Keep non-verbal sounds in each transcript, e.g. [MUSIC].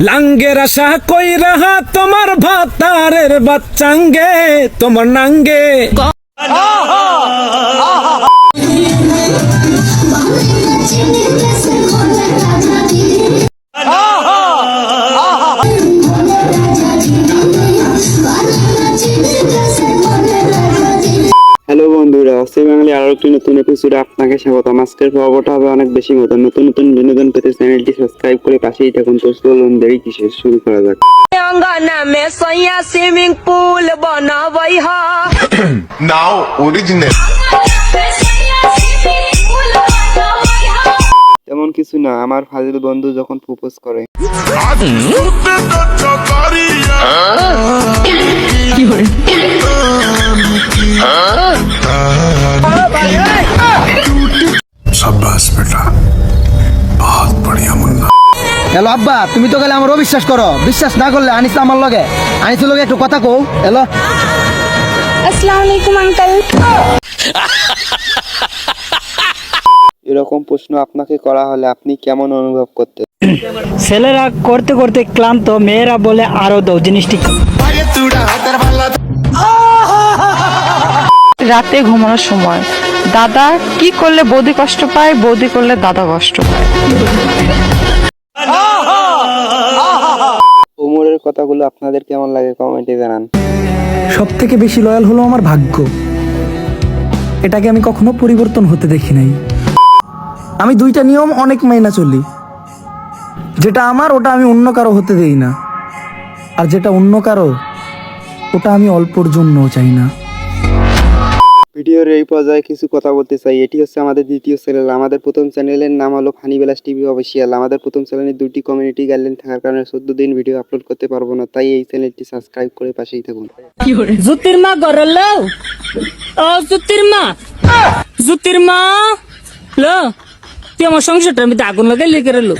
লাঙ্গের আশা কই রাহা? তোমার ভাতারের বাচ্চাঙ্গে তোমার নাঙ্গে। সি বাঙালি আরও একটি নতুন এপিসোডে আপনাকে স্বাগত আজকের পর্বটা হবে অনেক বেশি মতো নতুন নতুন বিনোদন পেতে চ্যানেলটি সাবস্ক্রাইব করে পাশেই থাকুন। তো চলুন দেরি কিসের? শুরু করা যাক। অঙ্গনা [CLEARS THROAT] তেমন কিছু না আমার ফাজিল বন্ধু যখন প্রপোজ করে। হ্যালো আব্বা তুমি তো গেলে আমার অবিশ্বাস করো। বিশ্বাস না করলে আনিস আমার লগে। আনিসের লগে একটু কথা কও। হ্যালো। আসসালামু আলাইকুম আঙ্কেল এরকম প্রশ্ন আপনাকে করা হলে আপনি কেমন অনুভব করতে ছেলেরা করতে করতে ক্লান্ত মেয়েরা বলে আরও দাও জিনিসটি রাতে ঘুমানোর সময় দাদা কি করলে বৌদি কষ্ট পায়? বৌদি করলে দাদা কষ্ট পায়। ওমরের কথাগুলো আপনাদের কেমন লাগে কমেন্টে জানান। সব থেকে বেশি লয়াল হলো আমার ভাগ্য। এটাকে আমি কখনো পরিবর্তন হতে দেখি নাই। আমি দুইটা নিয়ম অনেক মাইনা চলি। যেটা আমার ওটা আমি অন্য কারও হতে দেই না। আর যেটা অন্য কারও ওটা আমি অল্পর জন্য চাই না। ভিডিওর এই পর্যায়ে কিছু কথা বলতে চাই। এটি হচ্ছে আমাদের দ্বিতীয় চ্যানেল। আমাদের প্রথম চ্যানেলের নাম হলো ফানি বেলাস টিভি অফিসিয়াল। আমাদের প্রথম চ্যানেলে দুটি কমিউনিটি গাইডলাইন থাকার কারণে চোদ্দ দিন ভিডিও আপলোড করতে পারব না, তাই এই চ্যানেলটি সাবস্ক্রাইব করে পাশেই থাকুন। তুই আমার সংসারটা আমি আগুন লাগাই লেগে রেলো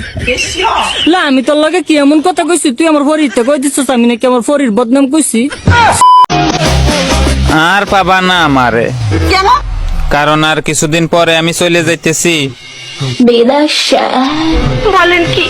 লা আমি তোর লগে কি এমন কথা কইছি? তুই আমার ফরিতে কই দিছিস আমি নাকি আমার ফরির বদনাম কইছি? আর পাবা না আমারে। কেন? কারণ আর কিছুদিন পরে আমি চলে যাইতেছি। বেদাশা বলেন কি?